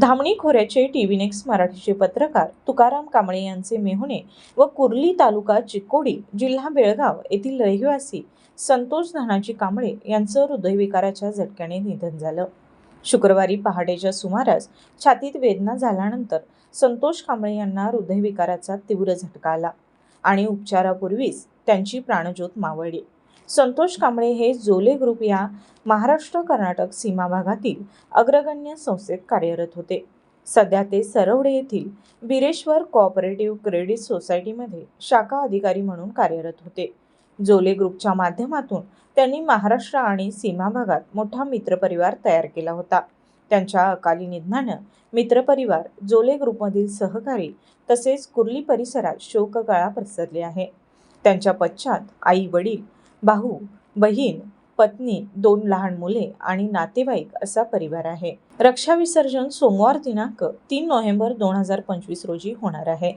धामणी खोऱ्याचे T V next मराठीचे पत्रकार तुकाराम कांबळे यांचे मेहुणे व कुर्ली तालुका चिकोडी जिल्हा बेळगाव येथील रहिवासी संतोष धानाजी कांबळे यांचं हृदयविकाराच्या झटक्याने निधन झालं. शुक्रवारी पहाटेच्या सुमारास छातीत वेदना झाल्यानंतर संतोष कांबळे यांना हृदयविकाराचा तीव्र झटका आला आणि उपचारापूर्वीच त्यांची प्राणज्योत मावळली. संतोष कांबळे हे जोले ग्रुप या महाराष्ट्र कर्नाटक सीमा भागातील अग्रगण्य संस्थेत कार्यरत होते. सध्या ते सरवडे येथील बिरेश्वर कोऑपरेटिव्ह क्रेडिट सोसायटीमध्ये शाखा अधिकारी म्हणून कार्यरत होते. जोले ग्रुपच्या माध्यमातून त्यांनी महाराष्ट्र आणि सीमा भागात मोठा मित्रपरिवार तयार केला होता. त्यांच्या अकाली निधनानं मित्रपरिवार जोले ग्रुपमधील सहकारी तसेच कुर्ली परिसरात शोककळा पसरली आहे. त्यांच्या पश्चात आई वडील भाऊ बहीण पत्नी दोन लहान मुले आणि नातेवाईक असा परिवार आहे. रक्षा विसर्जन सोमवार दिनांक तीन नोव्हेंबर दोन हजार पंचवीस रोजी होणार आहे.